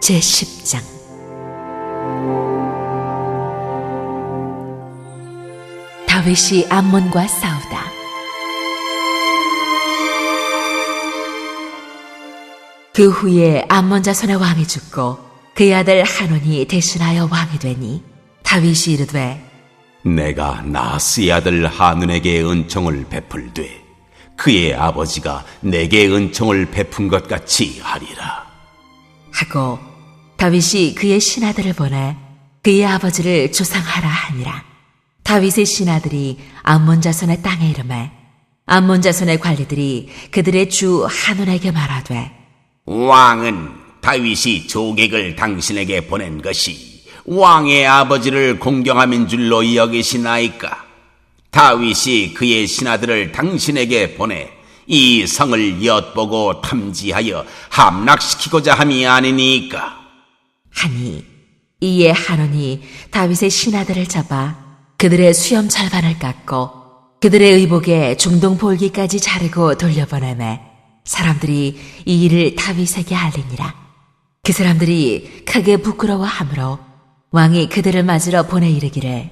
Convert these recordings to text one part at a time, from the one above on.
제10장 다윗이 암몬과 싸우다. 그 후에 암몬 자손의 왕이 죽고 그의 아들 한온이 대신하여 왕이 되니 다윗이 이르되 내가 나스의 아들 하눈에게 은총을 베풀되 그의 아버지가 내게 은총을 베푼 것 같이 하리라. 하고 다윗이 그의 신하들을 보내 그의 아버지를 조상하라 하니라. 다윗의 신하들이 암몬 자손의 땅에 이름에 암몬 자손의 관리들이 그들의 주 한온에게 말하되 왕은 다윗이 조객을 당신에게 보낸 것이 왕의 아버지를 공경함인 줄로 여기시나이까? 다윗이 그의 신하들을 당신에게 보내 이 성을 엿보고 탐지하여 함락시키고자 함이 아니니까? 하니 이에 한온이 다윗의 신하들을 잡아 그들의 수염 절반을 깎고 그들의 의복에 중동 볼기까지 자르고 돌려보내매 사람들이 이 일을 다윗에게 알리니라 그 사람들이 크게 부끄러워하므로 왕이 그들을 맞으러 보내 이르기를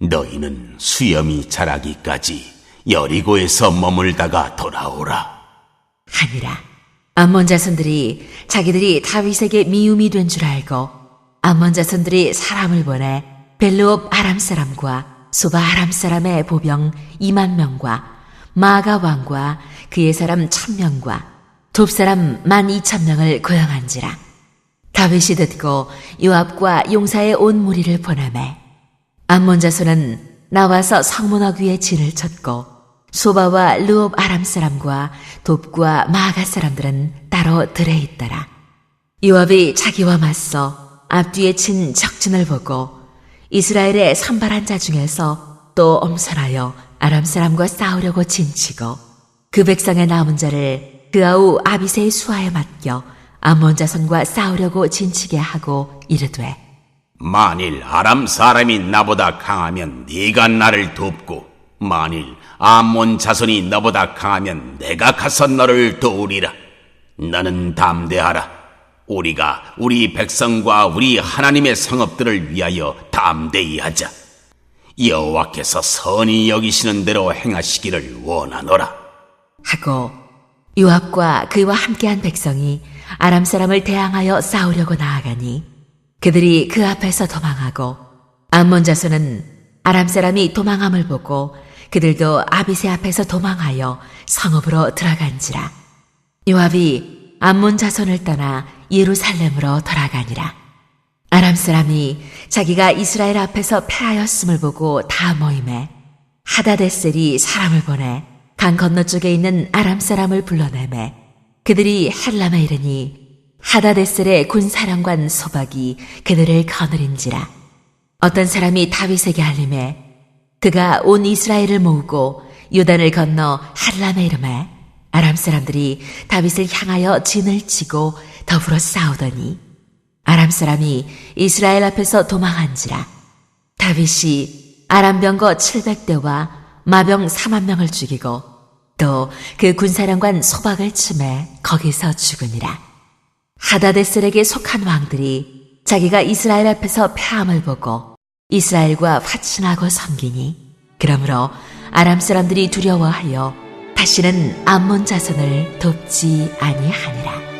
너희는 수염이 자라기까지 여리고에서 머물다가 돌아오라. 하니라. 암몬 자손들이 자기들이 다윗에게 미움이 된 줄 알고 암몬 자손들이 사람을 보내 벨루옵 아람 사람과 소바 아람 사람의 보병 2만 명과 마가 왕과 그의 사람 천 명과 돕 사람 만 이천 명을 고용한지라. 다윗이 듣고 요압과 용사의 온 무리를 보내매 암몬 자손은 나와서 성문학 위에 진을 쳤고 소바와 르옵 아람 사람과 돕과 마가 사람들은 따로 들에 있더라. 요압이 자기와 맞서 앞뒤에 친 적진을 보고 이스라엘의 선발한 자 중에서 또 엄선하여 아람 사람과 싸우려고 진치고 그 백성의 남은 자를 그 아우 아비세의 수하에 맡겨 암몬 자손과 싸우려고 진치게 하고 이르되 만일 아람 사람이 나보다 강하면 네가 나를 돕고 만일 암몬 자손이 너보다 강하면 내가 가서 너를 도우리라. 너는 담대하라. 우리가 우리 백성과 우리 하나님의 성읍들을 위하여 담대히 하자. 여호와께서 선히 여기시는 대로 행하시기를 원하노라. 하고 요압과 그와 함께한 백성이 아람 사람을 대항하여 싸우려고 나아가니 그들이 그 앞에서 도망하고 암몬 자손은 아람 사람이 도망함을 보고 그들도 아비세 앞에서 도망하여 성읍으로 들어간지라. 요압이 암몬 자손을 떠나 예루살렘으로 돌아가니라. 아람 사람이 자기가 이스라엘 앞에서 패하였음을 보고 다 모임에 하다데셀이 사람을 보내 강 건너쪽에 있는 아람 사람을 불러내매 그들이 헬람에 이르니 하다데셀의 군사령관 소박이 그들을 거느린지라. 어떤 사람이 다윗에게 알림해 그가 온 이스라엘을 모으고 요단을 건너 할람에 이름에 아람 사람들이 다윗을 향하여 진을 치고 더불어 싸우더니 아람 사람이 이스라엘 앞에서 도망한지라 다윗이 아람 병거 700대와 마병 4만 명을 죽이고 또 그 군사령관 소박을 침해 거기서 죽으니라. 하다데셀에게 속한 왕들이 자기가 이스라엘 앞에서 패함을 보고 이스라엘과 화친하고 섬기니 그러므로 아람 사람들이 두려워하여 다시는 암몬 자손을 돕지 아니하니라.